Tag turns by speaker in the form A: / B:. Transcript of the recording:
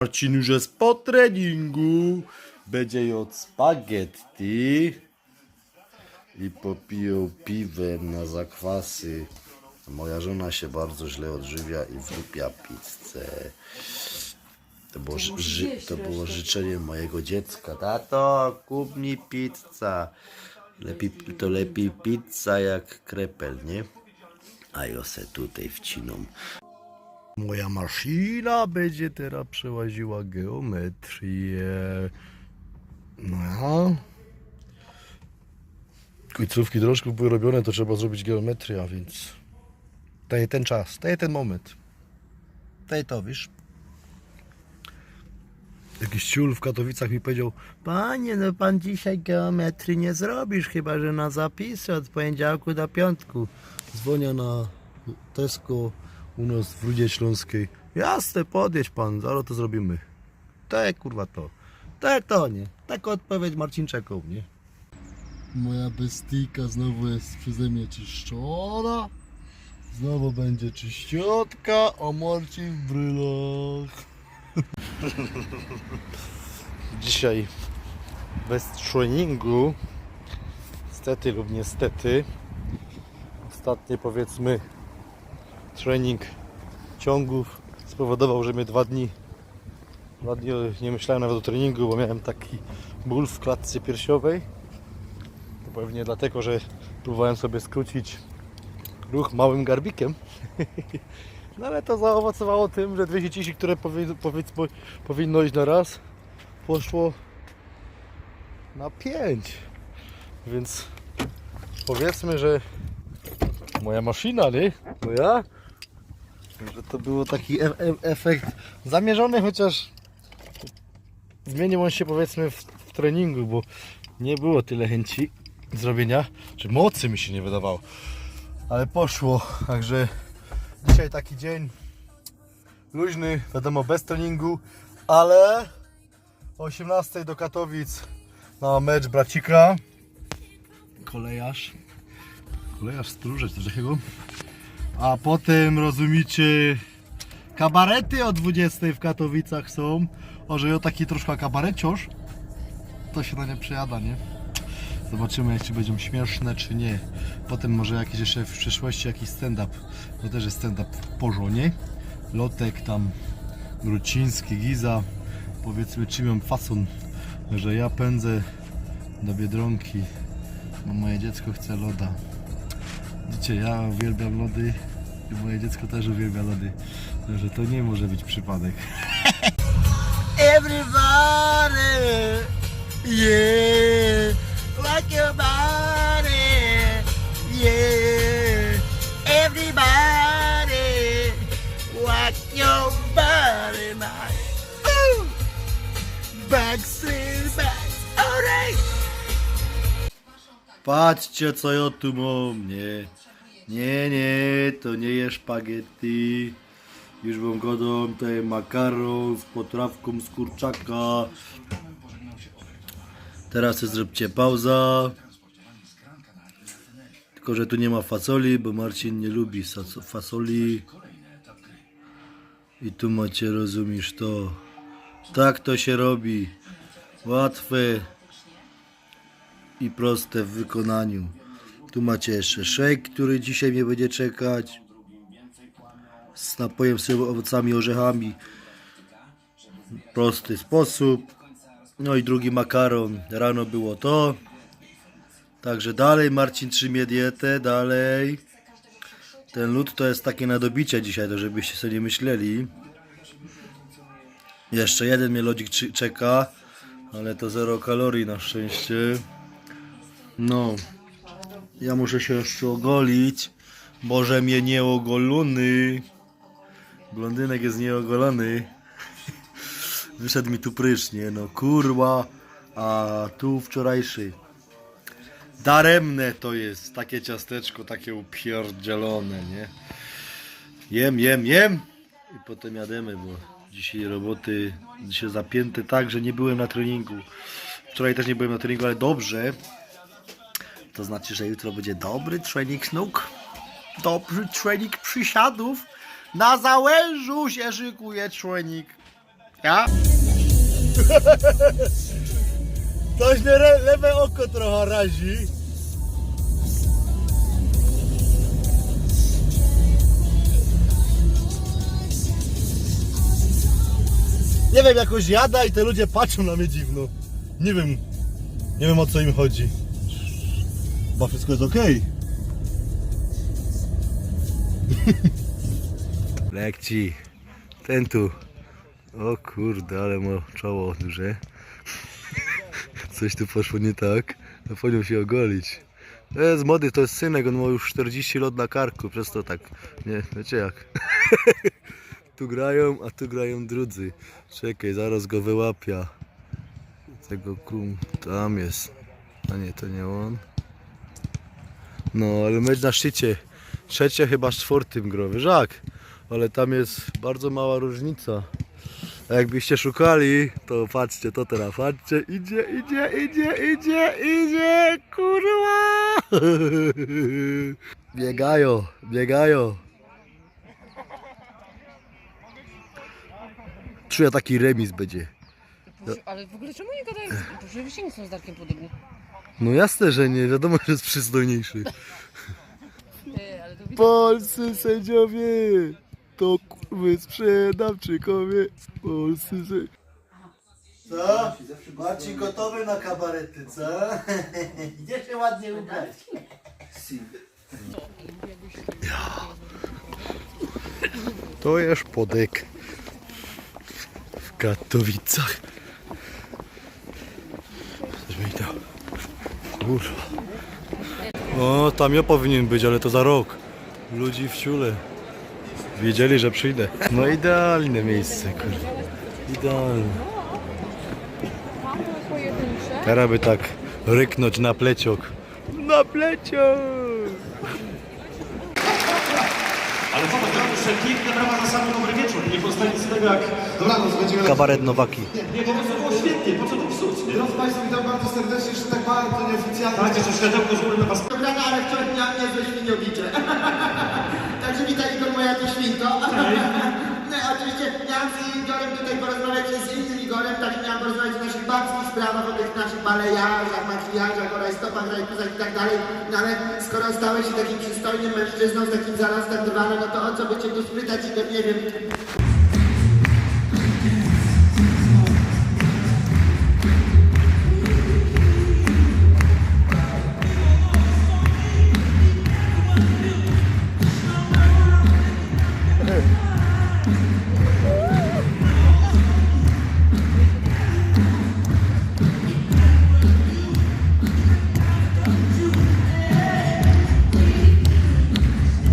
A: Marcin już jest po treningu. Będzie jadł spaghetti. I popiją piwem na zakwasy. Moja żona się bardzo źle odżywia i wlupia pizzę. To było, ży- to było życzenie mojego dziecka. Tato, kup mi pizza. Lepiej, to lepiej pizza jak krepel, nie? A ja se tutaj wciną. Moja maszyna będzie teraz przełaziła geometrię. No ja. Końcówki troszkę były robione, to trzeba zrobić geometrię, więc daje ten czas, daje ten moment. Daje to, wiesz? Jakiś ciul w Katowicach mi powiedział Panie, no pan dzisiaj geometrii nie zrobisz, chyba że na zapisy od poniedziałku do piątku. Dzwonię na Tesco u nas w Rudzie Śląskiej. Jasne, podjedź pan, zaraz to zrobimy. Tak, kurwa to. Tak to, nie. Taka odpowiedź Marcinczeków, nie? Moja bestyjka znowu jest przeze mnie czyszczona. Znowu będzie czyściutka, a Marcin w brylach. Dzisiaj bez treningu, niestety lub niestety, ostatni powiedzmy trening ciągów spowodował, że mnie dwa dni, dwa dni nie myślałem nawet o treningu, bo miałem taki ból w klatce piersiowej. To pewnie dlatego, że próbowałem sobie skrócić ruch małym garbikiem. No ale to zaowocowało tym, że dwie dzieci, które powie, powiedzmy, powinno iść na raz, poszło na pięć. Więc powiedzmy, że moja maszyna, nie? Moja? Że to było taki e e efekt zamierzony, chociaż zmienił on się powiedzmy w, w treningu, bo nie było tyle chęci zrobienia, czy mocy mi się nie wydawało. Ale poszło, także dzisiaj taki dzień luźny, wiadomo bez treningu, ale o 18 do Katowic na mecz Bracika. Kolejarz. Kolejarz stróżeć takiego. A potem rozumiecie kabarety o 20 w Katowicach są. O, że ja taki troszkę kabareciarz, to się na nie przejada, nie? Zobaczymy, jak czy będą śmieszne, czy nie. Potem może jakiś jeszcze w przyszłości jakiś stand-up. To też jest stand-up w porzonie. Lotek tam, Gruciński, Giza. Powiedzmy, czym mam fason, że ja pędzę do Biedronki, bo moje dziecko chce loda. Widzicie, ja uwielbiam lody i moje dziecko też uwielbia lody. Także to nie może być przypadek. Everybody, yeah, like your body, yeah. Everybody, like your body, my ooh, Patrzcie co ja tu mam, nie. Nie, nie, to nie jest spaghetti. Już wam godą tutaj makaron z potrawką z kurczaka. Teraz zróbcie pauza. Tylko, że tu nie ma fasoli, bo Marcin nie lubi fasoli. I tu macie, rozumiesz to. Tak to się robi. Łatwe i proste w wykonaniu. Tu macie jeszcze shake, który dzisiaj mnie będzie czekać. Z napojem z owocami, orzechami. Prosty sposób. No i drugi makaron. Rano było to. Także dalej Marcin trzymie dietę, dalej. Ten lód to jest takie na dobicie dzisiaj, to żebyście sobie nie myśleli. Jeszcze jeden mnie lodzik czeka, ale to zero kalorii na szczęście. No, ja muszę się jeszcze ogolić. Boże mnie nie ogolony. Blondynek jest nieogolony. Wyszedł mi tu prysznie, no kurwa. A tu wczorajszy. Daremne to jest takie ciasteczko, takie upierdzielone, nie? Jem, jem, jem i potem jademy, bo dzisiaj roboty, dzisiaj zapięte tak, że nie byłem na treningu. Wczoraj też nie byłem na treningu, ale dobrze. To znaczy, że jutro będzie dobry trening nóg, dobry trening przysiadów. Na załężu się szykuje trening.
B: Ja?
A: Coś mnie re- lewe oko trochę razi. Nie wiem, jakoś jada i te ludzie patrzą na mnie dziwno. Nie wiem, nie wiem o co im chodzi. Chyba wszystko jest okej. Lekci, ten tu. O kurde, ale ma czoło duże. Coś tu poszło nie tak. No powinien się ogolić. To jest młody, to jest synek, on ma już 40 lat na karku, przez to tak, nie, wiecie jak. tu grają, a tu grają drudzy. Czekaj, zaraz go wyłapia. Tego kum, tam jest. A nie, to nie on. No, ale mecz na szczycie. Trzecie chyba z czwartym growy, żak. Ale tam jest bardzo mała różnica. A jakbyście szukali, to patrzcie, to teraz patrzcie, idzie, idzie, idzie, idzie, idzie, kurwa! Biegają, biegają. Czuję taki remis będzie.
C: Ale w ogóle czemu nie gadają? Się nie są z Darkiem podobni.
A: No jasne, że nie, wiadomo, że jest przystojniejszy. Polscy sędziowie, to kurwy sprzedawczykowie, polscy sędziowie. Co? Marcin gotowy na kabarety, co? Gdzie się ładnie ubrać? To jest podek w Katowicach. Coś mi to. Kurwa. O, tam ja powinien być, ale to za rok. Ludzi w ciule. Wiedzieli, że przyjdę. No idealne miejsce, kurwa. Idealne. Teraz by tak ryknąć na pleciok. Na pleciok!
D: Ale co to, gra jeszcze piękne brawa na sam dobry wieczór. Nie pozostanie z tego jak...
E: Dobranoc, będziemy...
A: Kabaret Nowaki.
D: Nie, po prostu było świetnie, po co to psuć, nie?
E: Drodzy Państwo, witam bardzo serdecznie, jeszcze tak bardzo nieoficjalnie.
D: Tak, jeszcze światełko z góry na was
B: Dobrana, ale wczoraj miałam niezłe świniobicze. Także witaj Igor, moja tu świnko. Oczywiście miałam z Igorem tutaj porozmawiać z Igorem, tak miałam porozmawiać o naszych babskich sprawach, o tych naszych balejarzach, makijażach, o rajstopach, rajkuzach i tak dalej. No ale skoro stałeś się takim przystojnym mężczyzną z takim zarostem drwala, no to o co by cię tu spytać, Igor, nie wiem.